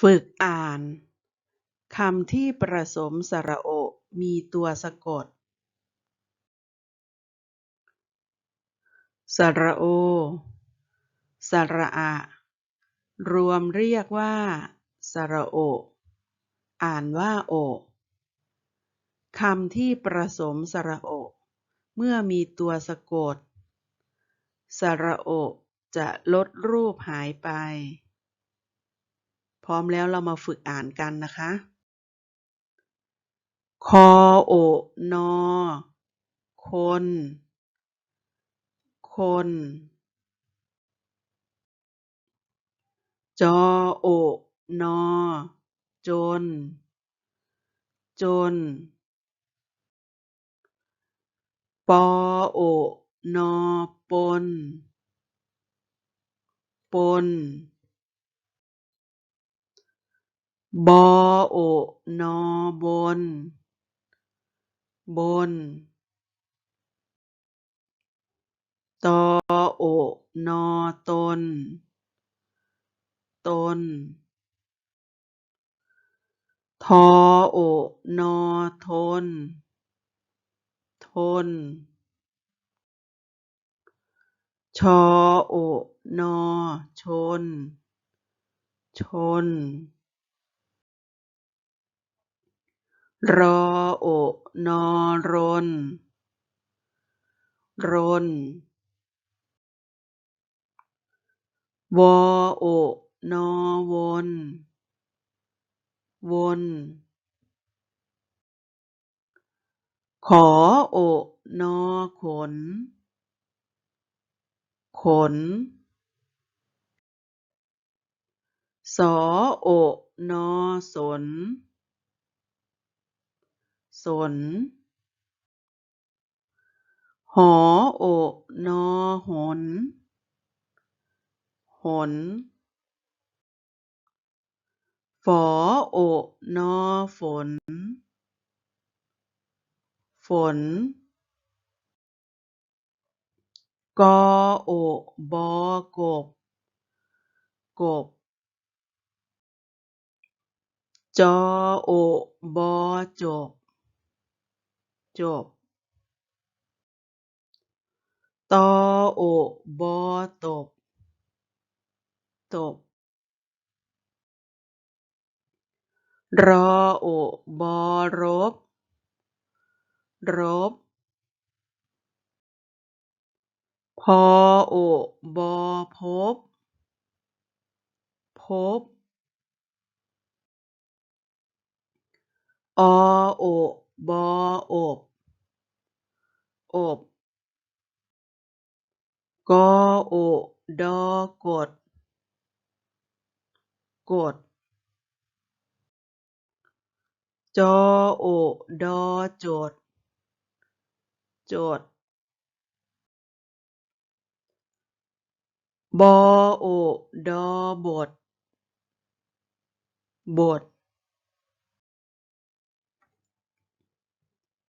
ฝึกอ่านคำที่ประสมสระโอ มีตัวสะกด สระโอ สระอะ รวมเรียกว่า สระโอ อ่านว่าโอ คำที่ประสมสระโอ เมื่อมีตัวสะกด สระโอ จะลดรูปหายไป ร้อมแล้วเรามาฝึกอ่านกันนะคะ คอโอนอคน คนจอโอนอจน จน ปอโอนอปน ปน บอโอ นอ บน บน ตอโอ นอ ตน ตน ทอโอ นอ ทน ทน ชอโอ นอ ชน ชน รอโอ นอรน รน วอโอ นอวน วน ขอโอ นอขน ขน สอโอ นอสน สน หอโอนอหน หน ฝอโอนอฝน ฝน กอโอบอกบ กบจอโอบอจบ จบ ตอโอบอตบ ตบ รอโอบอรบ รบ พอโอบอพบ พบอโอบออบ อบกโอ ดอ กด กด จอ โอ ดอจดจดบอ โอ ดอบท บท